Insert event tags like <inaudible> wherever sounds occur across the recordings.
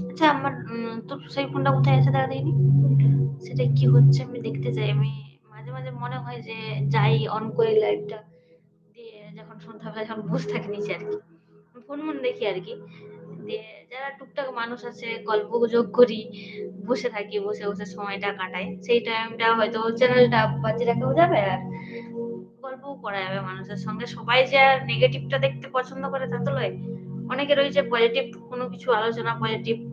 আচ্ছা আমার তোর সেই ফোনটা কোথায় আছে দেখা দিইনি সেটা কি হচ্ছে আমি দেখতে চাই। আমি মাঝে মাঝে মনে হয় যে যাই অন করে লাইভটা দিয়ে যখন সন্ধ্যাবেলা যখন বসে থাকি নিচে আর কি। ফোন মন দেখি আর কি। দিয়ে যারা টুকটাক মানুষ আছে, গল্প গুজব করি, বসে থাকি, বসে বসে সময়টা কাটাই। সেই টাইমটা হয়তো চ্যানেলটা বাজে রাখাও যাবে আর গল্পও করা যাবে মানুষের সঙ্গে। সবাই যে আর নেগেটিভটা দেখতে পছন্দ করে তা তো লয় অনেকে রয়েছে পজিটিভ কোনো কিছু আলোচনা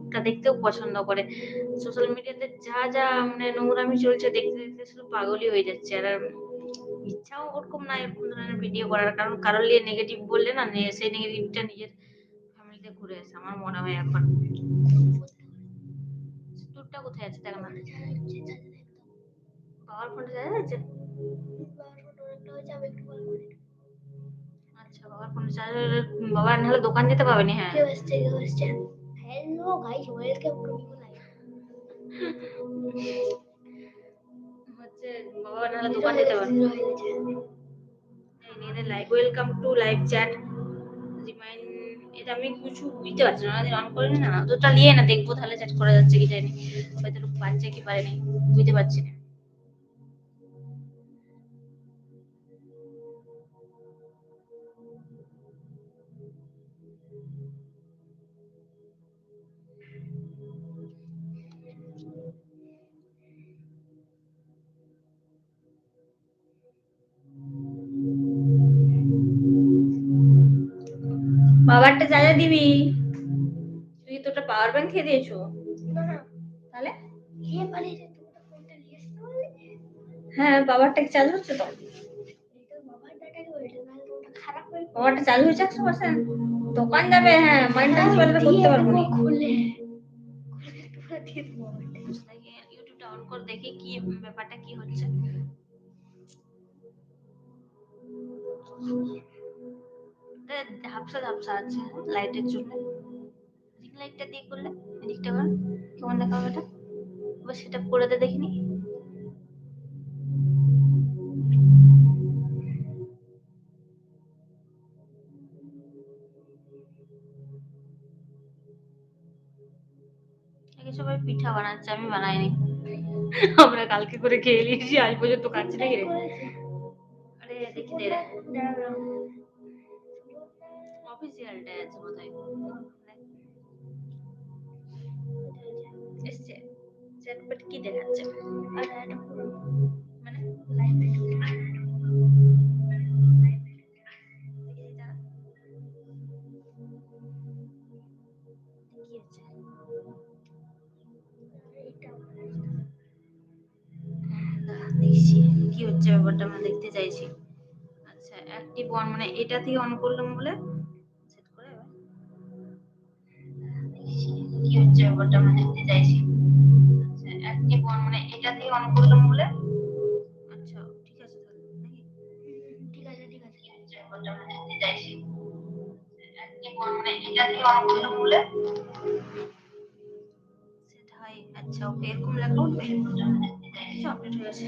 পজিটিভটা দেখতেও পছন্দ করে। সোশ্যাল মিডিয়াতে যা যা মানে নোংরামি চলছে দেখতে দেখতে শুধু পাগলই হয়ে যাচ্ছে। আর ইচ্ছাও ওরকম নাই এরকম ধরনের ভিডিও করার। কারণ কারোর নিয়ে নেগেটিভ বললে না সেই নেগেটিভটা নিজের ফ্যামিলিতে ঘুরে আসে। আমার মনে হয় এখন। তোরটা কোথায় আছে? দেখ না। বাবার ফোনটা দেখা যাচ্ছে? আচ্ছা বাবার ফোনটা চার্জ বাবা নাহলে দোকান যেতে পারবে না? হ্যাঁ। Hello guys, welcome to হচ্ছে বাবা নাহলে দোকান যেতে পারবে এই live welcome to live chat remind এটা আমি কিছু বুঝতে পারছি না অন করে না তোটা নিয়ে না দেখব তাহলে চ্যাট করা যাচ্ছে কি জানি হয়তো পাচ্ছে কি পারেনি বুঝতে পারছি না বাবারটা যা যা দিবি। তুই তো পাওয়ার ব্যাংক খেয়ে দিয়েছ। তাহলে? হ্যাঁ বাবারটা চালু হচ্ছে তো? পাওয়ারটা চার্জ হয়েছে একশো পার্সেন্ট দোকান যাবে হ্যাঁ মাইন্ড ট্রান্সফার তো করতে পারব না। খুলে। ইউটিউবটা অন করে দেখি কি ব্যাপারটা কি হচ্ছে। এটা ঝাপসা ঝাপসা আছে লাইটের জন্য। রিং লাইটটা দিয়ে করলে এদিকটা কর কেমন দেখা হবে এটা সেটা করে দে দেখিনি। সবাই পিঠা বানাচ্ছে, আমি বানাইনি। আমরা কালকে করে খেয়ে নিয়েছি, আজ পর্যন্ত খাচ্ছি রে? আরে দেখি, দে অফিসিয়ালটাই আছে বোধহয়। এসছে। চ্যাটপ্যাট কি দেখাচ্ছে? মানে? লাইভে ব্যাপারটা আমরা দেখতে চাইছি। আচ্ছা অ্যাক্টিভ অন মানে এটা দিয়ে অন করলাম বলে সেট করে কি হচ্ছে ব্যাপারটা আমরা দেখতে চাইছি। আচ্ছা অ্যাক্টিভ অন মানে এটা দিয়ে অন করলাম বলে। আচ্ছা ঠিক আছে নাকি? ঠিক আছে ঠিক আছে। কি হচ্ছে ব্যাপারটা আমরা দেখতে চাইছি। অ্যাক্টিভ মানে এটা দিয়ে অন করলাম বলে। সেট হয়। আচ্ছা ওকে এরকম লেখা উঠবে। আপডেট হয়ে গেছে।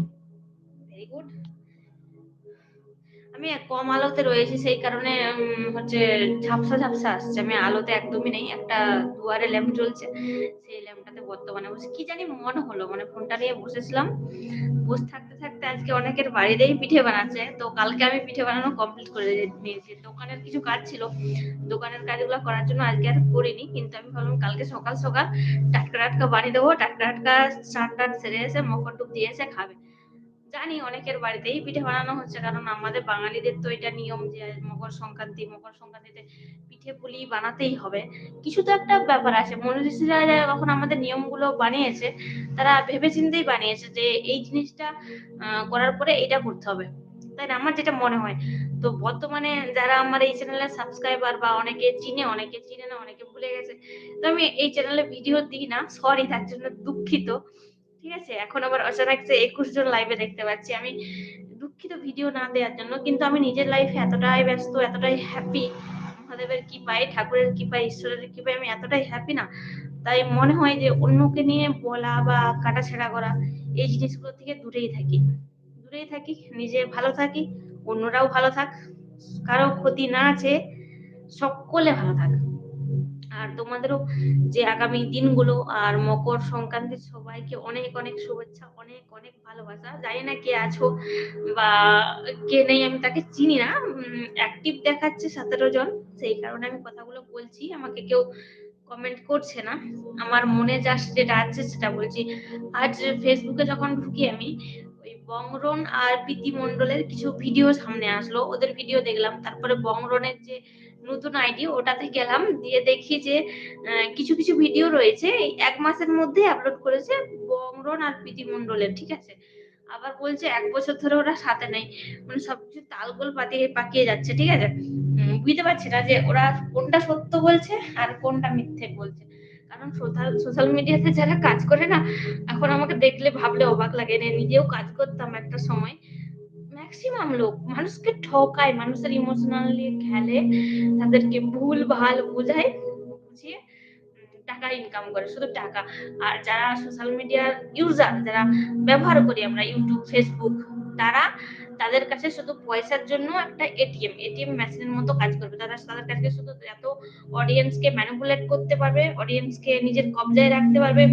আমি কম আলোতে রয়েছি, সেই কারণে হচ্ছে ঝাপসা ঝাপসা আসছে। আমি আলোতে একদমই নেই, একটা দুয়ারে ল্যাম্প জ্বলছে, সেই ল্যাম্পটাতে বর্তমানে বসে। কি জানি মনে হলো মানে ফোনটা নিয়ে বসেছিলাম। বসে থাকতে থাকতে আজকে অনেকের বাড়িতেই পিঠে বানাচ্ছে, তো কালকে আমি পিঠে বানানো কমপ্লিট করে নিয়েছি। দোকানের কিছু কাজ ছিল, দোকানের কাজগুলো করার জন্য আজকে আর করিনি, কিন্তু আমি ভাবলাম কালকে সকাল সকাল টাটকা টাটকা বানিয়ে দেবো, টাটকা টাটকা স্নান টান সেরে এসে মকর টুক দিয়ে এসে খাবে। জানি অনেকের বাড়িতেই পিঠে বানানো হচ্ছে, কারণ আমাদের বাঙালিদের তো এটা নিয়ম যে মকর সংক্রান্তি, মকর সংক্রান্তিতে পিঠে পুলি বানাতেই হবে। কিছু তো একটা ব্যাপার আছে মনীষীরা যখন আমাদের নিয়মগুলো বানিয়েছে, তারা ভেবে ভেবেচিন্তেই বানিয়েছে যে এই জিনিসটা করার পরে এটা করতে হবে। তাই না? আমার যেটা মনে হয়, তো বর্তমানে যারা আমার এই চ্যানেলের সাবস্ক্রাইবার বা অনেকে চিনে অনেকে চিনে না, অনেকে ভুলে গেছে, তো আমি এই চ্যানেলে ভিডিও দিই না সরি তার জন্য দুঃখিত। ঠিক আছে? এখন আবার অচানক যে একুশ জন লাইভে দেখতে পাচ্ছি। আমি দুঃখিত ভিডিও না দেওয়ার জন্য, কিন্তু আমি নিজের লাইফে এতটাই ব্যস্ত, এতটাই হ্যাপি মহাদেবের কি পাই ঠাকুরের কি পাই ঈশ্বরের কি পাই আমি এতটাই হ্যাপি না। তাই মনে হয় যে অন্যকে নিয়ে বলা বা কাটাছেড়া করা এই জিনিসগুলো থেকে দূরেই থাকি। দূরেই থাকি, নিজে ভালো থাকি, অন্যরাও ভালো থাক, কারও ক্ষতি না আছে, সকলে ভালো থাক। আর তোমাদেরও যে আগামী দিনগুলো আর মকর সংক্রান্তির সবাইকে অনেক অনেক শুভেচ্ছা, অনেক অনেক ভালোবাসা। জানি না কে আছো বা কে নেই, আমি তাকে চিনি না। অ্যাক্টিভ দেখাচ্ছে সতেরো জন। সেই কারণে আমি কথাগুলো বলছি। আমাকে কেউ কমেন্ট করছে না। আমার মনে জাস্ট যেটা আছে সেটা বলছি। আজ ফেসবুকে যখন ঢুকি আমি, ওই বংরন আর প্রীতি মণ্ডলের কিছু ভিডিও সামনে আসলো। ওদের ভিডিও দেখলাম। তারপরে বংরনের যে নতুন আইডি ওটাতে গেলাম, দিয়ে দেখি যে কিছু কিছু ভিডিও রয়েছে। এক মাসের মধ্যে আপলোড করেছে বংরন আর প্রীতি মণ্ডলের, ঠিক আছে? আবার বলছে এক বছর ধরে ওরা সাথে নেই। মানে সবকিছু তালগোল পাতিয়ে পাকিয়ে যাচ্ছে, ঠিক আছে? বুঝতে পারছি না যে ওরা কোনটা সত্য বলছে আর কোনটা মিথ্যে বলছে। কারণ সোশ্যাল সোশ্যাল মিডিয়াতে যারা কাজ করে না, এখন আমাকে দেখলে ভাবলে অবাক লাগে। না নিজেও কাজ করতাম একটা সময়। ম্যাক্সিমাম লোক, মানুষকে ঠকায়, মানুষের ইমোশনালি খেলে, তাদেরকে ভুল, ভালো বোঝায়, বুঝিয়ে টাকা ইনকাম করে, শুধু টাকা। আর যারা সোশ্যাল মিডিয়ার ইউজার যারা ব্যবহার করি আমরা ইউটিউব ফেসবুক তারা তাদের কাছে শুধু পয়সার জন্য একটা এটিএম এটিএম মেশিনের মতো কাজ করবে। তারা তাদের কাছে শুধু এত অডিয়েন্সকে ম্যানিপুলেট করতে পারবে অডিয়েন্সকে নিজের কবজায় রাখতে পারবে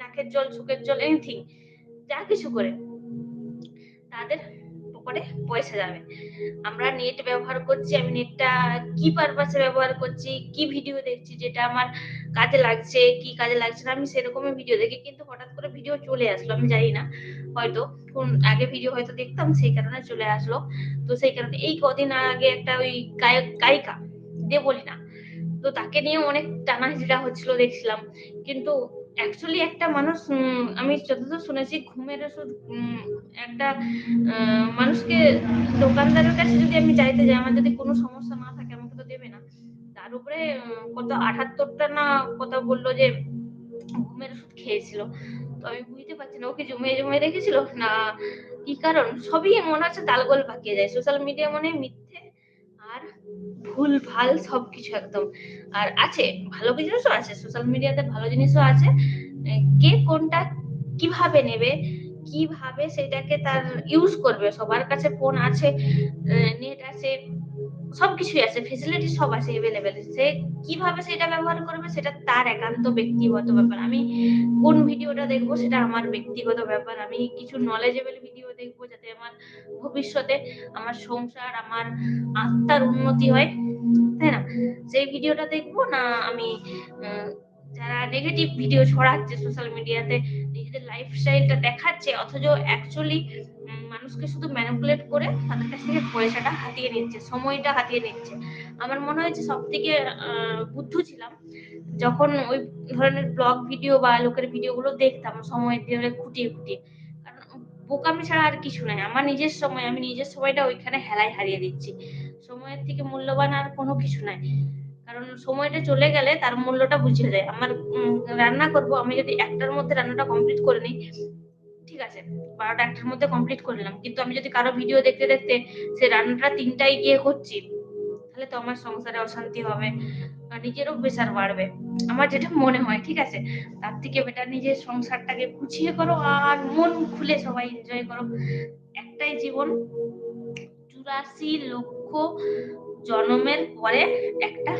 নাকের জল, চোখের জল এনিথিং যা কিছু করে, তাদের পকেটে পয়সা যাবে। আমরা নেট ব্যবহার করছি, আমি নেটটা কি পারপাসে ব্যবহার করছি, কি ভিডিও দেখছি, যেটা আমার কাজে লাগছে, কি কাজে লাগছে না, আমি সেরকমই ভিডিও দেখি। কিন্তু হঠাৎ করে ভিডিও চলে আসলো, আমি জানি না, হয়তো কোন আগে ভিডিও হয়তো দেখতাম, সেই কারণে চলে আসলো। তো সেই কারণে এই কদিন আগে একটা ওই গায়ক, গায়িকা দেবলি না তো তাকে নিয়ে অনেক টানা হিজড়া হচ্ছিল দেখছিলাম। কিন্তু অ্যাকচুয়ালি একটা মানুষ আমি যতদূর শুনেছি, ঘুমের ওষুধ একটা মানুষকে দোকানদারের কাছে যদি আমি চাইতে যাই, আমার যদি কোনো সমস্যা না থাকে, আমাকে তো দেবে না। তার উপরে কত আঠাত্তরটা না কথা বলল যে ঘুমের ওষুধ খেয়েছিল। তো আমি বুঝতে পারছি না ওকে জমিয়ে জমিয়ে রেখেছিল? না, কি কারণ? সবই মনে হচ্ছে তালগোল পাকিয়ে যায়। সোশ্যাল মিডিয়া মানে মিথ্যে। ভুল, ভালো সব কিছু একদম। আর আছে, ভালো জিনিসও আছে সোশ্যাল মিডিয়াতে ভালো জিনিসও আছে। কে কোনটা কীভাবে নেবে, কীভাবে সেটাকে তার ইউজ করবে, সবার কাছে ফোন আছে নেট আছে সবকিছুই আছে ফেসিলিটি সব আছে এভেলেবেল সে কীভাবে সেটা ব্যবহার করবে সেটা তার একান্ত ব্যক্তিগত ব্যাপার। আমি কোন ভিডিওটা দেখব সেটা আমার ব্যক্তিগত ব্যাপার। আমি কিছু নলেজেবল ভিডিও দেখব যাতে আমার ভবিষ্যতে আমার সংসার, আমার আত্মার উন্নতি হয়। তাই না? সেই ভিডিওটা দেখব না আমি যারা নেগেটিভ ভিডিও ছড়াচ্ছে সোশ্যাল মিডিয়াতে নিজেদের লাইফস্টাইলটা দেখাচ্ছে, অথচ অ্যাকচুয়ালি মানুষকে শুধু ম্যানিপুলেট করে তাদের কাছ থেকে পয়সাটা হাতিয়ে নিচ্ছে, সময়টা হাতিয়ে নিচ্ছে। আমার মনে হয়েছে সব থেকে বুদ্ধ ছিলাম, যখন ওই ধরনের ব্লগ ভিডিও বা লোকের ভিডিওগুলো দেখতাম, সময় দিয়ে খুঁটিয়ে খুঁটিয়ে। কারণ বোকামি ছাড়া আর কিছু নাই, আমার নিজের সময়, আমি নিজের সময়টা ওইখানে হেলায় হারিয়ে দিচ্ছি। সময়ের থেকে মূল্যবান আর কোনো কিছু নাই। কারণ সময়টা চলে গেলে তার মূল্যটা বুঝে যায়। আমার রান্না করব, আমি যদি একটার মধ্যে রান্নাটা কমপ্লিট করে নিই, ঠিক আছে, বারোটা একটার মধ্যে কমপ্লিট করে নিলাম। কিন্তু আমি যদি কারও ভিডিও দেখতে দেখতে সে রান্নাটা তিনটায় গিয়ে করছি, তাহলে তো আমার সংসারে অশান্তি হবে নিজেরও প্রেশার বাড়বে। আমার যেটা মনে হয়, ঠিক আছে, তার থেকে বেটার নিজের সংসারটাকে গুছিয়ে করো আর মন খুলে সবাই এনজয় করো। একটাই জীবন, চুরাশি লক্ষ জন্মের পরে একটা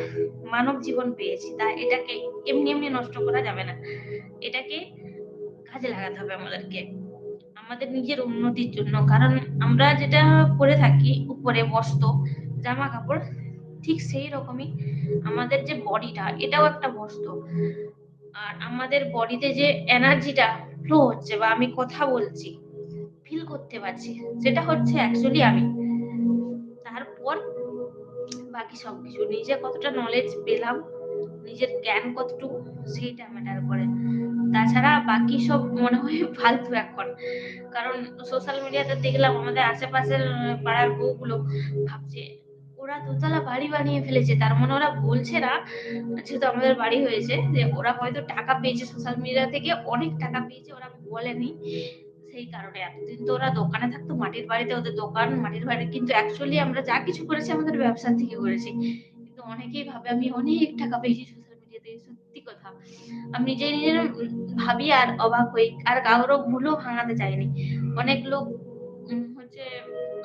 মানব জীবন পেয়েছি। তা এটাকে এমনি এমনি নষ্ট করা যাবে না। এটাকে কাজে লাগাতে হবে আমাদেরকে। আমাদের নিজের উন্নতির জন্য। কারণ আমরা যেটা পরে থাকি, উপরে বস্ত্র জামা কাপড় ঠিক সেই রকমই আমাদের যে বডিটা, এটাও একটা বস্ত্র। আর আমাদের বডিতে যে এনার্জিটা ফ্লো হচ্ছে বা আমি কথা বলছি ফিল করতে পারছি, সেটা হচ্ছে অ্যাকচুয়ালি আমি। তারপর বাকি সবকিছু। নিজে কতটা নলেজ পেলাম, নিজের জ্ঞান কতটুকু, সেইটা ম্যাটার করে। তাছাড়া বাকি সব মনে হয় <laughs> ফালতু এখন। কারণ সোশ্যাল মিডিয়াতে দেখলাম আমাদের আশেপাশের পাড়ার বউগুলো ভাবছে, ওরা দোতলা বাড়ি বানিয়ে ফেলেছে। তার মানে ওরা বলছে না, যেহেতু আমাদের বাড়ি হয়েছে, যে ওরা হয়তো টাকা পেয়েছে সোশ্যাল মিডিয়া থেকে অনেক টাকা পেয়েছে, ওরা বলেনি। সেই কারণে এতদিন তো ওরা দোকানে থাকতো, মাটির বাড়িতে ওদের দোকান, মাটির বাড়ি। কিন্তু অ্যাকচুয়ালি আমরা যা কিছু করেছি আমাদের ব্যবসা থেকে করেছি। কিন্তু অনেকেই ভাবে আমি অনেক টাকা পেয়েছি সোশ্যাল মিডিয়াতে সত্যি কথা। আমি নিজে নিজের ভাবি আর অবাক হই, আর কারোর ভুলও ভাঙাতে চাইনি। অনেক লোক হচ্ছে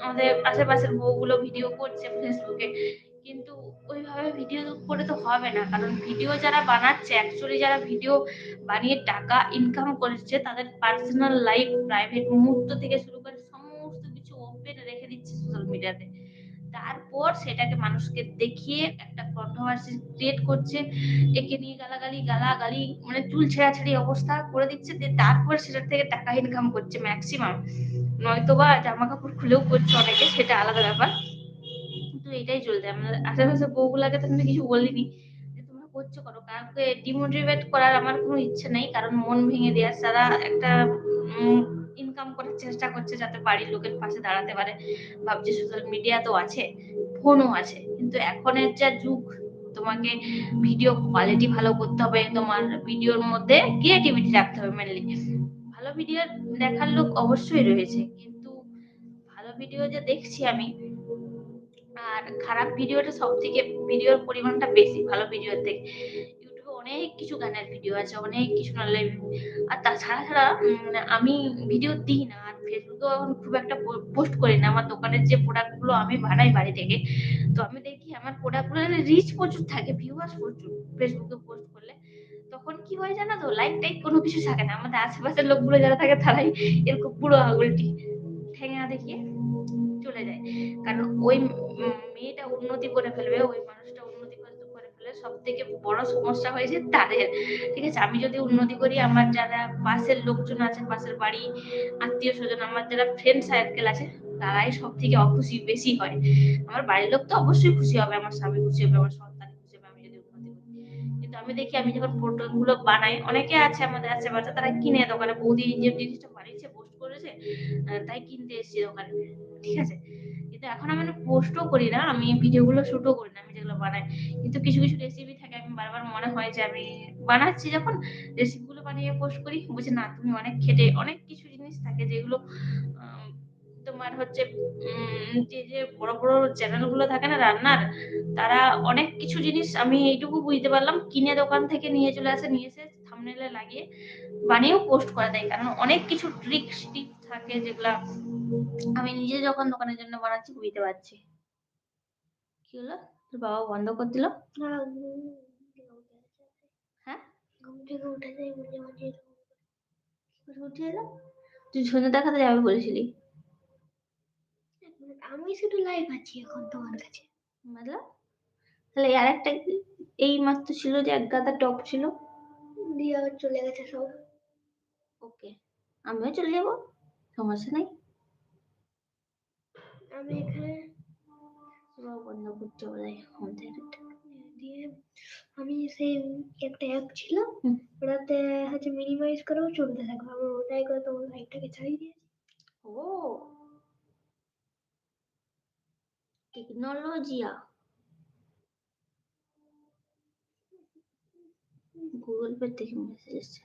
আমাদের আশেপাশের বউগুলো ভিডিও করছে ফেসবুকে কিন্তু ওইভাবে ভিডিও করে তো হবে না। কারণ ভিডিও যারা বানাচ্ছে অ্যাকচুয়ালি যারা ভিডিও বানিয়ে টাকা ইনকাম করছে, তাদের পার্সোনাল লাইফ প্রাইভেট মুহূর্ত থেকে শুরু করে সমস্ত কিছু ওপেন রেখে দিচ্ছে সোশ্যাল মিডিয়াতে তারপর সেটাকে মানুষকে দেখিয়ে একটা কন্ট্রোভার্সি ক্রিয়েট করছে, একে নিয়ে গালাগালি গালাগালি মানে চুল ছেঁড়াছেড়ি অবস্থা করে দিচ্ছে, দিয়ে তারপর সেটার থেকে টাকা ইনকাম করছে ম্যাক্সিমাম নয়তো বা জামা কাপড় খুলেও করছে অনেকে, সেটা আলাদা ব্যাপার। এটাই চলছে। আমাদের আশেপাশে বউগুলাকে তো আমি কিছু বলিনি। যে তোমরা করছ করো। কাউকে ডিমোটিভেট করার আমার কোনো ইচ্ছে নেই। কারণ মন ভেঙে দেওয়ার তারা একটা ইনকাম করার চেষ্টা করছে যাতে বাড়ির লোকের পাশে দাঁড়াতে পারে। ভাবছে সোশ্যাল মিডিয়া তো আছে ফোনও আছে। কিন্তু এখনের যা যুগ, তোমাকে ভিডিও কোয়ালিটি ভালো করতে হবে। তোমার ভিডিওর মধ্যে ক্রিয়েটিভিটি রাখতে হবে মেনলি ভালো ভিডিও দেখার লোক অবশ্যই রয়েছে। কিন্তু ভালো ভিডিও যে দেখছি আমি আর খারাপ ভিডিওটা সব থেকে ভিডিওর পরিমাণটা বেশি, ভালো ভিডিওর থেকে। ইউটিউবে অনেক কিছু গানের ভিডিও আছে, অনেক কিছু নালে আর তাছাড়া ছাড়া আমি ভিডিও দিই না, আর ফেসবুকেও এখন খুব একটা পোস্ট করি না। আমার দোকানের যে প্রোডাক্টগুলো আমি বানাই বাড়ি থেকে, তো আমি দেখি আমার প্রোডাক্টগুলো রিচ প্রচুর থাকে ভিউয়ার্স প্রচুর ফেসবুকে পোস্ট করলে, তখন কি হয় জানো তো লাইক টাইক কোনো কিছু থাকে না। আমাদের আশেপাশের লোকগুলো যারা থাকে, তারাই এরকম পুরো আঙুলটি ঠেঙা দেখিয়ে চলে যায়। কারণ ওই মেয়েটা উন্নতি করে ফেলবে, ওই মানুষটা উন্নতি করে ফেলে সব থেকে বড় সমস্যা হয়েছে তাদের। ঠিক আছে, আমি যদি উন্নতি করি, আমার যারা পাশের লোকজন আছে, পাশের বাড়ি, আত্মীয় স্বজন, আমার যারা ফ্রেন্ড সার্কেল আছে, তারাই সব থেকে অখুশি বেশি হয়। আমার বাড়ির লোক তো অবশ্যই খুশি হবে, আমার স্বামী খুশি হবে, আমার সন্তান খুশি হবে, আমি যদি উন্নতি করি। কিন্তু আমি দেখি, আমি যখন ফটো গুলো বানাই, অনেকে আছে আমাদের আছে আশেপাশে, তারা কিনে দোকানে, বৌদি যে জিনিসটা বানিয়েছে পোস্ট করেছে তাই কিনতে এসেছি দোকানে। ঠিক আছে? কিন্তু এখন আমি পোস্টও করি না, আমি ভিডিও গুলো শুটও করি না, আমি যেগুলো বানাই। কিন্তু কিছু কিছু রেসিপি থাকে, আমি বারবার মনে হয় যে আমি বানাচ্ছি যখন রেসিপি গুলো বানিয়ে পোস্ট করি, বুঝে না, তুমি অনেক খেটে, অনেক কিছু জিনিস থাকে যেগুলো তোমার হচ্ছে যে যে বড় বড় চ্যানেলগুলো থাকে না রান্নার, তারা অনেক কিছু জিনিস আমি এইটুকু বুঝতে পারলাম, কিনে দোকান থেকে নিয়ে চলে আসে, নিয়ে এসে থামনেলে লাগিয়ে বানিয়েও পোস্ট করে দেয় কারণ অনেক কিছু ট্রিক্স টিপস থাকে যেগুলা আমি নিজে যখন দোকানের জন্য বানাচ্ছি বুঝতে পারছি। কি হলো? তোর বাবা বন্ধ করে দিল। হ্যাঁ? ঘুম থেকে উঠে মাঝে উঠে তুই সন্ধ্যে দেখাতে যাবে বলেছিলি? আমি শুধু লাইভ আছি এখন তোমার কাছে। বুঝলাম তাহলে আর একটা এই মাত্র ছিল যে এক গাদা টপ ছিল? দিয়ে আবার চলে গেছে সব। ওকে আমিও চলে যাব সমস্যা নেই। আমি এখানে বাবা বন্ধ করতে বলে হোম থিয়েটারটা দিয়ে আমি সেই একটা অ্যাপ ছিল হুম। ওটাতে হচ্ছে মিনিমাইজ করেও চলতে থাকবো আমি ওটাই করে তোমার লাইভটাকে ছাড়িয়ে দিয়েছি ও टेक्नोलॉजिया गूगल पे देखी मैसेज से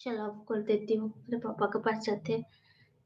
चलो अब कर देती हूँ मेरे पापा के पास जाते हैं।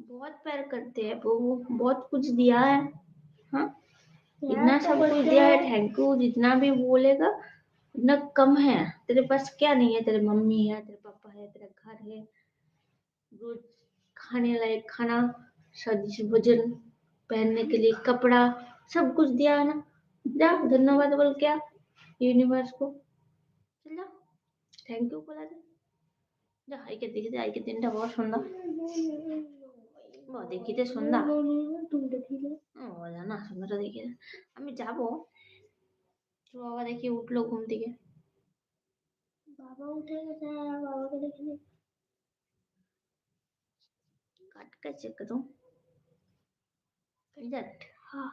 बहुत प्यार करते हैं प्रभु बहुत कुछ दिया है हाँ इतना यार, तो सब कुछ बोलते दिया है हैं, थैंक यू जितना भी बोलेगा उतना कम है तेरे पास क्या नहीं है तेरे मम्मी है तेरे पापा है तेरा घर है रोज खाने लायक खाना सब्जी भोजन पहनने के लिए कपड़ा सब कुछ दिया है ना जा धन्यवाद बोल क्या यूनिवर्स को চল যা থ্যাংক ইউ বলে দে যা আইকে দেখে দে আইকে দিনটা বড় সন্ধ্যা বাবা দেখি দে সন্ধ্যা তুমি দেখিলে ও বাবা না সন্ধ্যাটা দেখে দে। আমি যাব তো বাবা দেখি উঠল ঘুম থেকে বাবা উঠে গেছে আর বাবাকে দেখিনি কাট কাছে একদম কাট হ্যাঁ